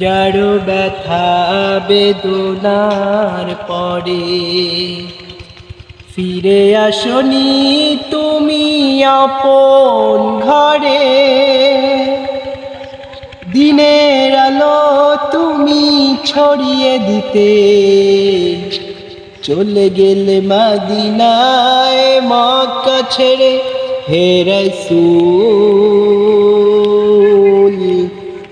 যারো ব্যথা বেদনার পরে। ফিরে আসনি তুমি আপন ঘরে। দিনের আলো তুমি ছড়িয়ে দিতে। চলে গেলে মাদিনায় মক্কা ছেড়ে হে রসূল।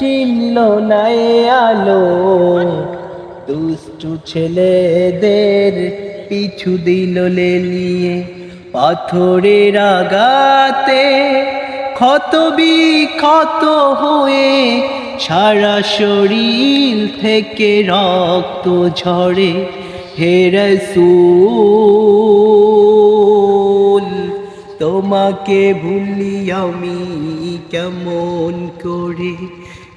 চিনল না এ আলো। দুষ্টু ছেলেদের পিছু দিল লেলিয়ে পাথরের আগাতে ক্ষত বিক্ষত হয়ে সারা শরীর থেকে রক্ত ঝরে হে রসূল, তোমাকে ভুলি আমি কেমন করে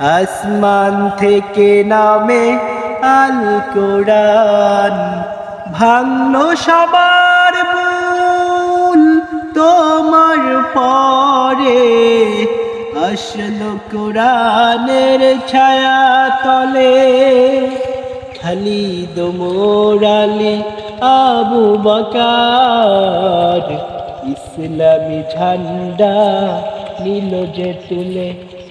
আসমান থেকে নামে আল কোরআন ভাঙলো সবার ভুল তোমার পরে আসলো কোরআনের ছায়া তলে খালি দোমরালি আবু বকার। ইসলামী ঝান্ডা নীল যে তুলে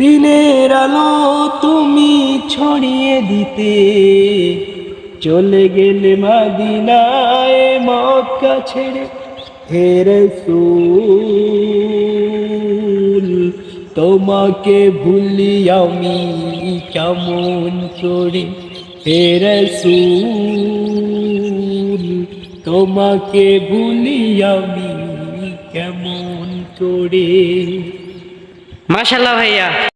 দিনের আলো তুমি ছড়িয়ে দিতে। চলে গেলে মাদিনায় মক্কা ছেড়ে হে রসূল, তোমাকে ভুলি আমি কেমন করে? হে রসূল, তোমাকে ভুলি আমি কেমন করে? মাশাল্লাহ ভাইয়া।